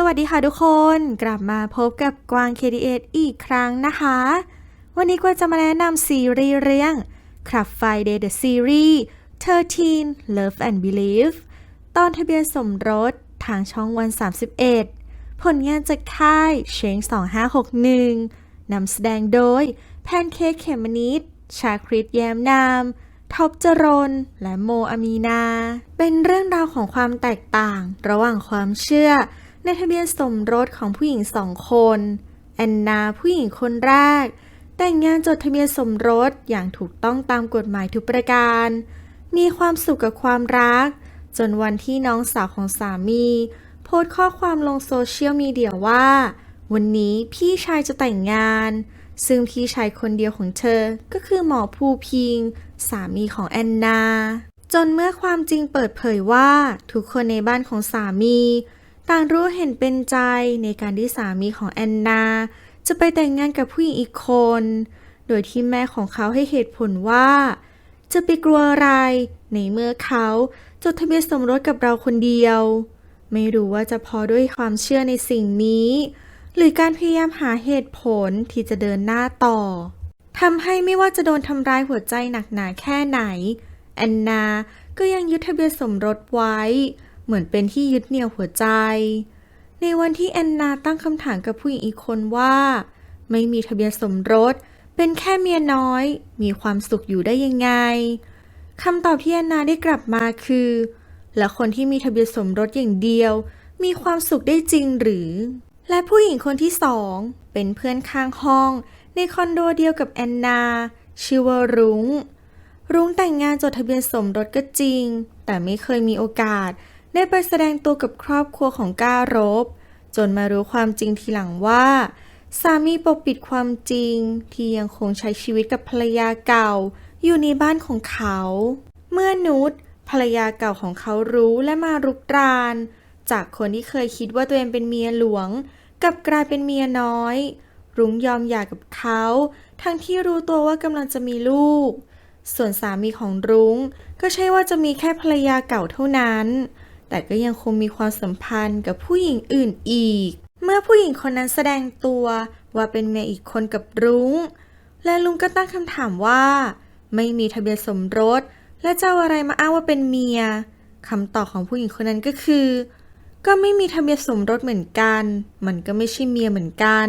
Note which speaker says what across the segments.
Speaker 1: สวัสดีค่ะทุกคนกลับมาพบกับกวาง KDS อีกครั้งนะคะ วันนี้กวางจะมาแนะนำซีรีส์เรื่อง Club Friday the Series 13 Love and Believe ตอนทะเบียนสมรสทางช่องวัน 31 ผลงานจากค่ายเชง2561นำแสดงโดย แพนเค้กเขมนิดชาคริตแย้มนามท็อปจรน และโมอามีนา เป็นเรื่องราวของความแตกต่าง ระหว่างความเชื่อ ในทะเบียนสมรสของผู้หญิงสองคน แอนนาผู้หญิงคนแรก แต่งงานจดทะเบียนสมรสอย่างถูกต้องตามกฎหมายทุกประการ มีความสุขกับความรัก จนวันที่น้องสาวของสามี โพสต์ข้อความลงโซเชียลมีเดียว่า วันนี้พี่ชายจะแต่งงาน ซึ่งพี่ชายคนเดียวของเธอ ก็คือหมอภูพิง สามีของแอนนา จนเมื่อความจริงเปิดเผยว่าทุกคนในบ้านของสามี ต่างรู้เห็นเป็นใจในการที่สามีของแอนนา จะไปแต่งงานกับผู้หญิงอีกคน โดยที่แม่ของเขาให้เหตุผลว่า จะไปกลัวอะไรในเมื่อเขาจดทะเบียนสมรสกับเราคนเดียว ไม่รู้ว่าจะพอด้วยความเชื่อในสิ่งนี้ หรือการพยายามหาเหตุผลที่จะเดินหน้าต่อทำให้ไม่ว่าจะโดนทำร้ายหัวใจหนักหนาแค่ไหน แอนนาก็ยังยึดทะเบียนสมรสไว้ เหมือนเป็นที่ยึดเหนี่ยวหัวใจ ในวันที่แอนนาตั้งคำถามกับผู้หญิงอีกคนว่า ไม่มีทะเบียนสมรส เป็นแค่เมียน้อย มีความสุขอยู่ได้ยังไงคำตอบที่แอนนาได้กลับมาคือ และคนที่มีทะเบียนสมรสอย่างเดียว มีความสุขได้จริงหรือ และผู้หญิงคนที่สองเป็นเพื่อนข้างห้อง ในคอนโดเดียวกับแอนนาชื่อว่ารุง้งรุ้งแต่งงานจดทะเบียนสมรสก็จริง แต่ไม่เคยมีโอกาส ได้ไปแสดงตัวกับครอบครัวของก้ารบ จนมารู้ความจริงทีหลังว่า สามีปกปิดความจริง ที่ยังคงใช้ชีวิตกับภรรยาเก่า อยู่ในบ้านของเขา เมื่อนุชภรรยาเก่าของเขารู้และมารุกราน จากคนที่เคยคิดว่าตัวเองเป็นเมียหลวงกลับกลายเป็นเมียน้อย รุ้งยอมหย่ากับเขา ทั้งที่รู้ตัวว่ากำลังจะมีลูก ส่วนสามีของรุ้งก็ใช่ว่าจะมีแค่ภรรยาเก่าเท่านั้น แต่ก็ยังคงมีความสัมพันธ์กับผู้หญิงอื่นอีก เมื่อผู้หญิงคนนั้นแสดงตัวว่าเป็นเมียอีกคนกับรุ้ง และลุงก็ตั้งคำถามว่า ไม่มีทะเบียนสมรส และเจะเอาอะไรมาอ้างว่าเป็นเมียคำตอบของผู้หญิงคนนั้นก็คือ ก็ไม่มีทะเบียนสมรสเหมือนกัน มันก็ไม่ใช่เมียเหมือนกัน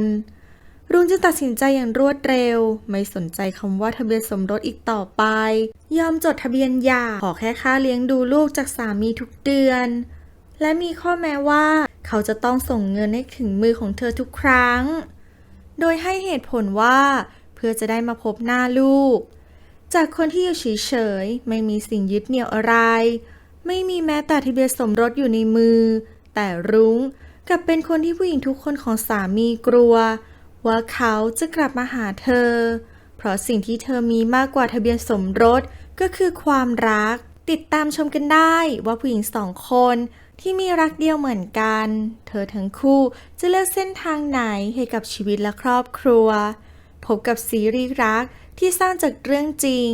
Speaker 1: รุ้งจึงตัดสินใจอย่างรวดเร็ว ไม่สนใจคำว่าทะเบียนสมรสอีกต่อไป ยอมจดทะเบียนหย่าขอแค่ค่าเลี้ยงดูลูกจากสามีทุกเดือน และมีข้อแม้ว่า เขาจะต้องส่งเงินให้ถึงมือของเธอทุกครั้ง โดยให้เหตุผลว่า เพื่อจะได้มาพบหน้าลูก จากคนที่อยู่เฉยๆไม่มีสิ่งยึดเหนี่ยวอะไร ไม่มีแม้แต่ทะเบียนสมรสอยู่ในมือ แต่รุ้งกลับเป็นคนที่ผู้หญิงทุกคนของสามีกลัว ว่าเขาจะกลับมาหาเธอ เพราะสิ่งที่เธอมีมากกว่าทะเบียนสมรสก็คือความรัก ติดตามชมกันได้ว่าผู้หญิงสองคนที่มีรักเดียวเหมือนกัน เธอทั้งคู่จะเลือกเส้นทางไหนให้กับชีวิตและครอบครัว พบกับซีรีส์รักที่สร้างจากเรื่องจริง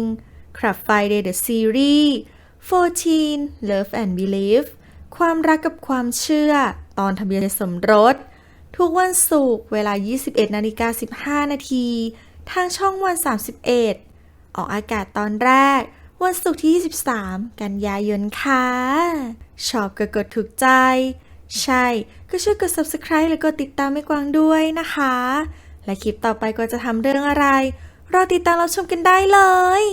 Speaker 1: Club Friday the Series 14 Love and Believe ความรักกับความเชื่อ ตอนทะเบียนสมรส ทุกวันศุกร์เวลา 21นาฬิกา15 นาที ทางช่องวัน 31 ออกอากาศตอนแรก วันศุกร์ที่ 23 กันยายนค่ะ ชอบก็กดถูกใจ ใช่ ก็ช่วยกด subscribe แล้วก็ติดตามไม่กวางด้วยนะคะ และคลิปต่อไปก็จะทำเรื่องอะไร รอติดตามรับชมกันได้เลย